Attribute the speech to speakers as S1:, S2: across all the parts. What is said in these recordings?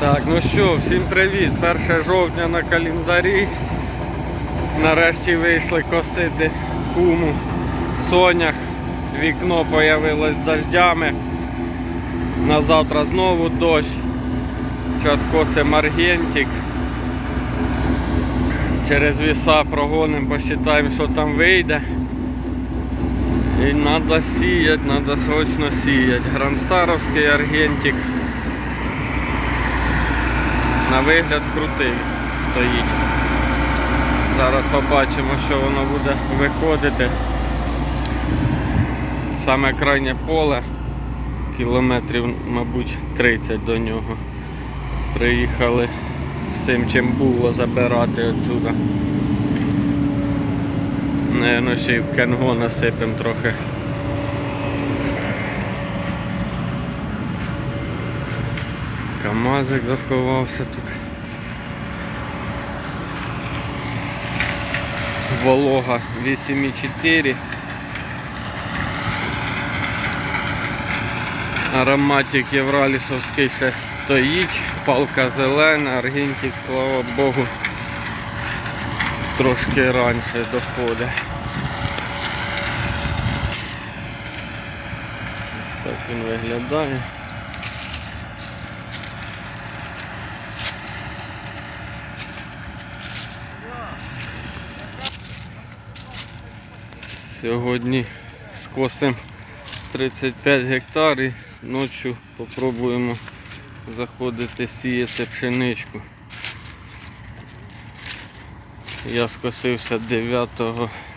S1: Так, ну що, всім привіт. 1 жовтня на календарі. Нарешті вийшли косити куму сонях. Вікно появилось дождями. На завтра знову дощ. Зараз косимо аргентик. Через віса прогонимо, посчитаємо, що там вийде. І треба сіяти, треба срочно сіяти. Гранстаровський аргентик. На вигляд крутий стоїть. Зараз побачимо, що воно буде виходити. Саме крайнє поле, кілометрів, мабуть, 30 до нього. Приїхали всім чим було забирати отсюда. Наверно, ще й в кенго насипемо трохи. Камазик заховався тут. Волога 8,4. Ароматик євралісовський ще стоїть, палка зелена, аргентик, слава Богу, трошки раніше доходить. Ось так він виглядає. Сьогодні скосимо 35 гектарів, ночі попробуємо заходити сіяти пшеничку. Я скосився 9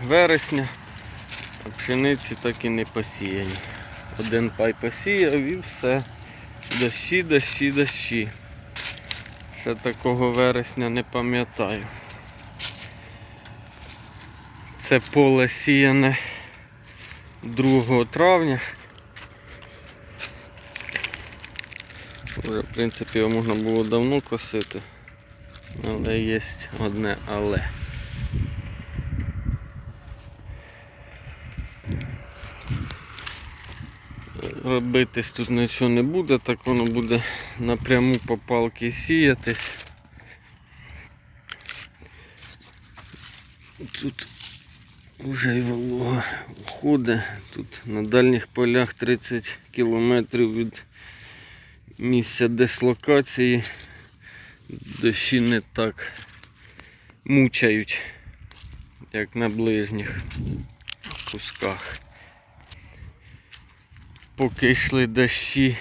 S1: вересня, а пшениці так і не посіяні. Один пай посіяв і все. Дощі, дощі, дощі. Ще такого вересня не пам'ятаю. Це поле сіяне 2 травня. Вже, в принципі, його можна було давно косити, але є одне але. Робитись тут нічого не буде, так воно буде напряму по палки сіятись. Тут вже й волога входить. Тут на дальніх полях 30 кілометрів від місця дислокації. Дощі не так мучають, як на ближніх кусках. Поки йшли дощі,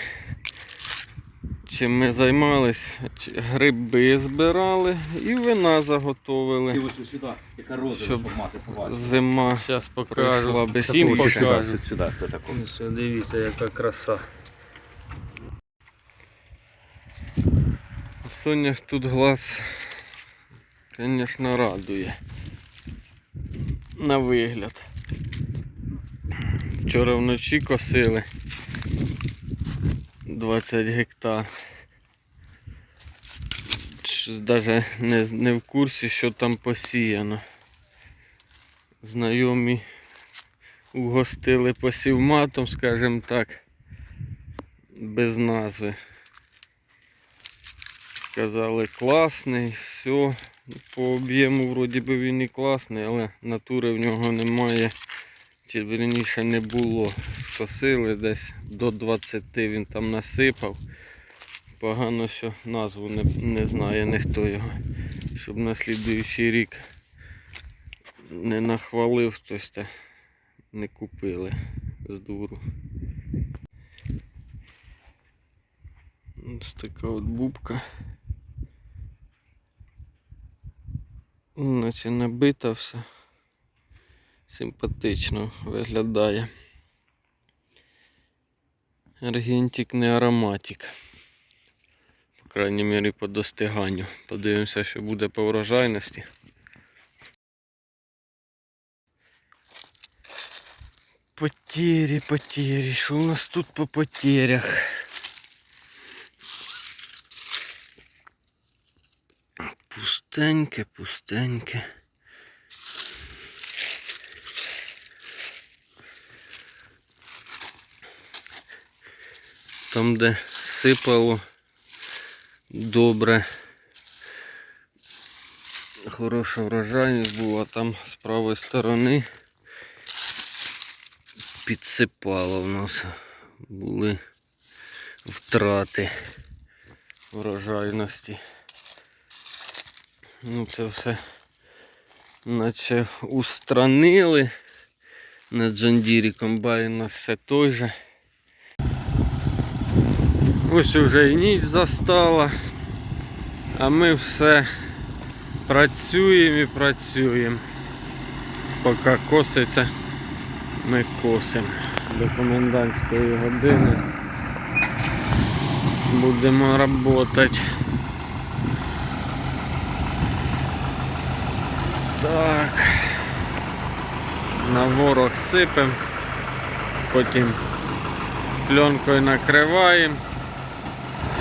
S1: чим ми займались, гриби збирали і вина заготовили.
S2: Ти ось сюди, яка мати.
S1: Зима
S3: Зараз покажу.
S1: без
S3: Всім покажу.
S2: Сюди, сюди,
S3: Дивіться, яка краса.
S1: Сонях тут глаз, звісно, радує. На вигляд. Вчора вночі косили 20 гектар. Навіть не, не в курсі, що там посіяно. Знайомі угостили посівматом, скажімо так, без назви. Сказали класний, все. По об'єму вроді би він і класний, але натури в нього немає. Чи верніше не було. Скосили десь до 20 він там насипав. Погано, що назву не, не знає ніхто його. Щоб на слідуючий рік не нахвалив хтось та не купили з дуру. Ось така от бубка. Наче набита все. Симпатично виглядає. Аргентик не ароматик. По крайній мірі по достиганню. Подивимося, що буде по врожайності. Потері, потері. Що у нас тут по потерях? Пустеньке, пустеньке. Там, де сипало, добре. Хороша врожайність була там з правої сторони. Підсипало в нас. Були втрати врожайності. Ну це все наче устранили. На Джандірі комбайн у нас все той же. Ось уже і ніч застала. А ми все працюємо і працюємо. Поки коситься, ми косимо. До комендантської години будемо працювати. Так. На ворог сипемо, потім пленкою накриваємо.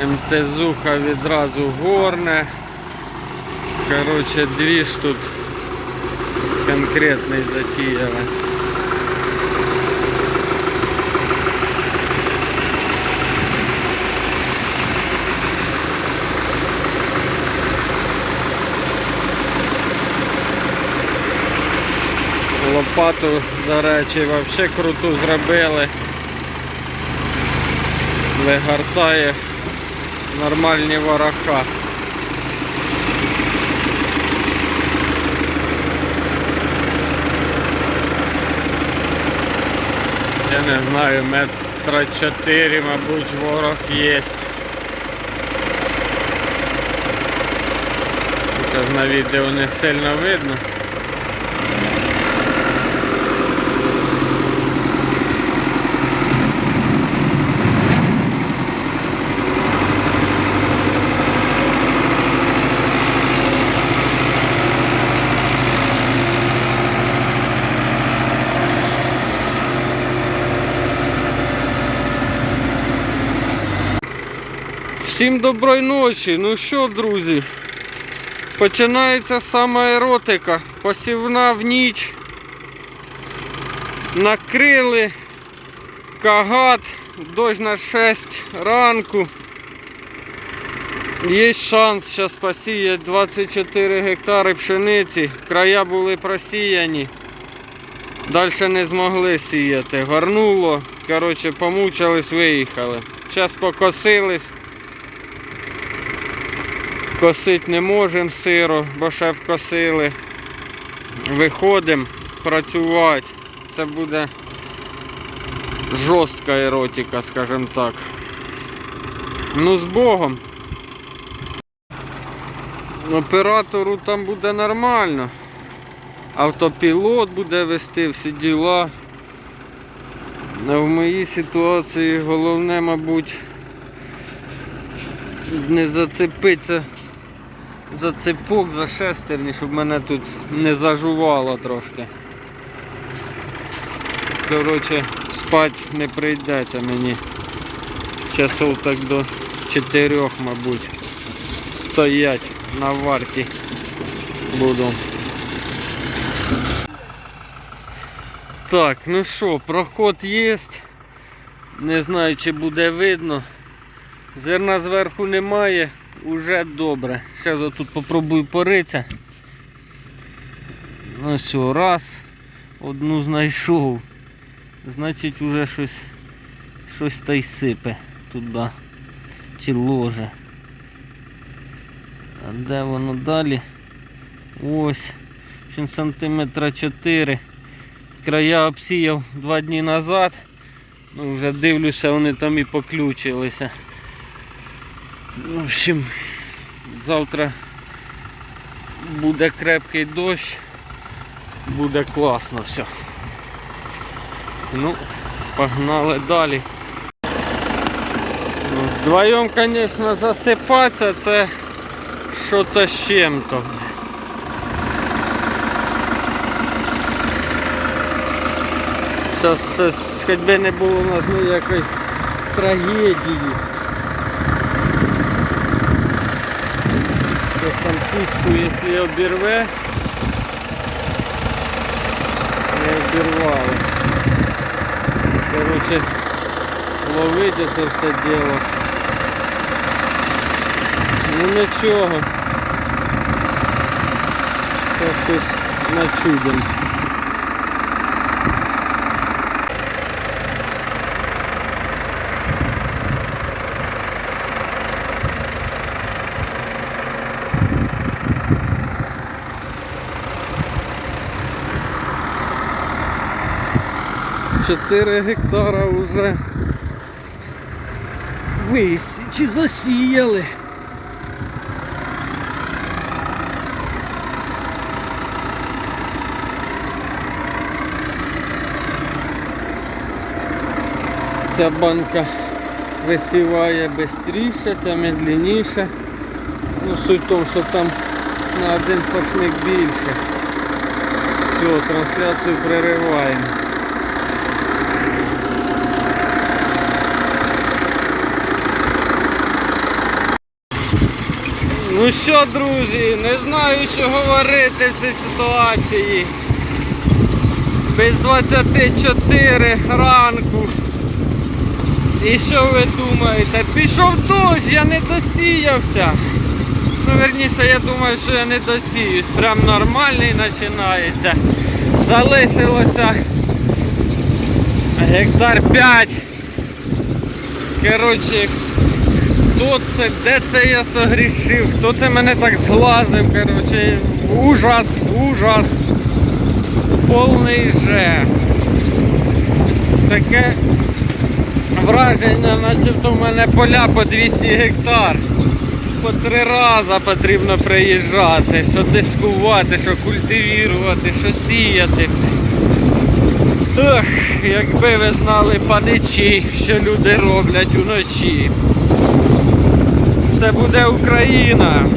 S1: МТЗуха відразу горне. Короче, двіж тут конкретний затіяли. Лопату, до речі, взагалі круту зробили. Вигортає нормальні вороха. Я не знаю, метра чотири, мабуть, ворог є. Зараз на відео не сильно видно. Всім доброї ночі. Ну що, друзі? Починається сама еротика. Посівна в ніч. Накрили кагат, дощ на 6 ранку. Є шанс зараз посіяти 24 гектари пшениці. Края були просіяні. Далі не змогли сіяти. Горнуло. Коротше, помучились, виїхали. Зараз покосились. Косить не можемо сиро, бо ще б косили. Виходимо працювати. Це буде жорстка еротика, скажімо так. Ну, з Богом. Оператору там буде нормально. Автопілот буде вести всі діла. В моїй ситуації головне, мабуть, не зацепитися за цепок, за шестерні, щоб мене тут не зажувало трошки. Коротше, спати не прийдеться мені. Часов так до 4, мабуть. Стоять на варті буду. Так, ну що, проход є. Не знаю, чи буде видно. Зерна зверху немає, уже добре. Зараз отут попробую поритися. Ось о, раз. Одну знайшов. Значить уже щось щось та й сипе туди. Чи ложе. А де воно далі? Ось. Він сантиметра 4. Края обсіяв два дні назад. Ну, вже дивлюся, вони там і поключилися. В общем, завтра буде крепкий дощ, буде класно все. Ну, погнали далі. Ну, Вдвоєм, звісно, засипатися це що-то з чим-то. Зараз щось, хоч би не було у нас ніякої трагедії. там сіську, якщо обірве, не обірвало. Короче, ловити це все діло. Ну нічого. Це щось начудим. Чотири гектара вже висі чи засіяли. Ця банка висіває швидше, ця медленніше. Ну, суть в тому, що там на один сошник більше. Все, трансляцію перериваємо. Ну що, друзі, не знаю, що говорити в цій ситуації. Без 24 ранку. І що ви думаєте? Пішов дощ, я не досіявся. Ну, верніше, я думаю, що я не досіюсь. Прям нормальний починається. Залишилося гектар 5. Коротше, хто це, де це я согрішив, хто це мене так зглазив, коротше, ужас, ужас. Повний же. Таке враження, начебто в мене поля по 200 гектар. По три рази потрібно приїжджати, що дискувати, що культивувати, що сіяти. Ох, якби ви знали паничі, що люди роблять уночі. Це буде Україна.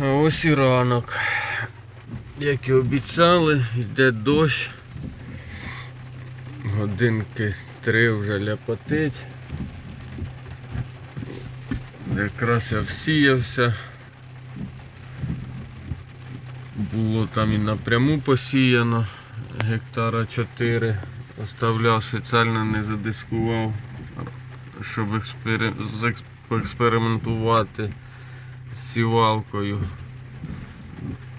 S1: А ось і ранок. Як і обіцяли, йде дощ. Годинки три вже ляпотить. Якраз я всіявся. Було там і напряму посіяно гектара 4. Оставляв спеціально не задискував, щоб експери... зекс- поекспериментувати з сівалкою.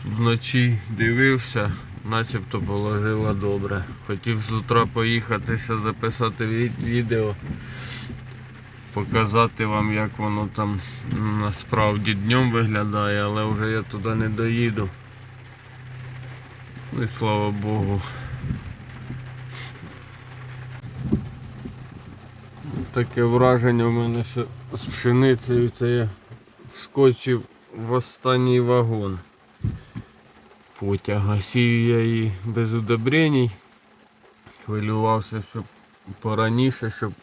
S1: Вночі дивився, начебто положила добре. Хотів з утра поїхатися, записати відео, показати вам, як воно там насправді днем виглядає, але вже я туди не доїду. І слава Богу. Таке враження в мене, що з пшеницею це я вскочив в останній вагон потяга. Сів я її без удобрень. Хвилювався, щоб пораніше, щоб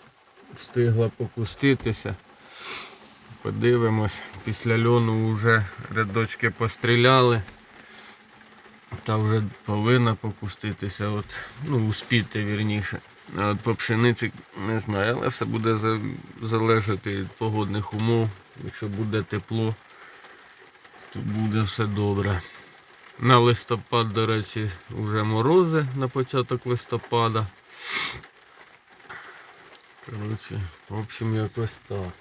S1: встигла попуститися. Подивимось, після льону вже рядочки постріляли. Та вже повинна попуститися, от, ну, успіти вірніше. От по пшениці не знаю, але все буде залежати від погодних умов. Якщо буде тепло, то буде все добре. На листопад, до речі, вже морози на початок листопада. Коротше, в общем, якось так.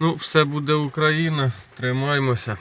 S1: Ну, все буде Україна, тримаймося.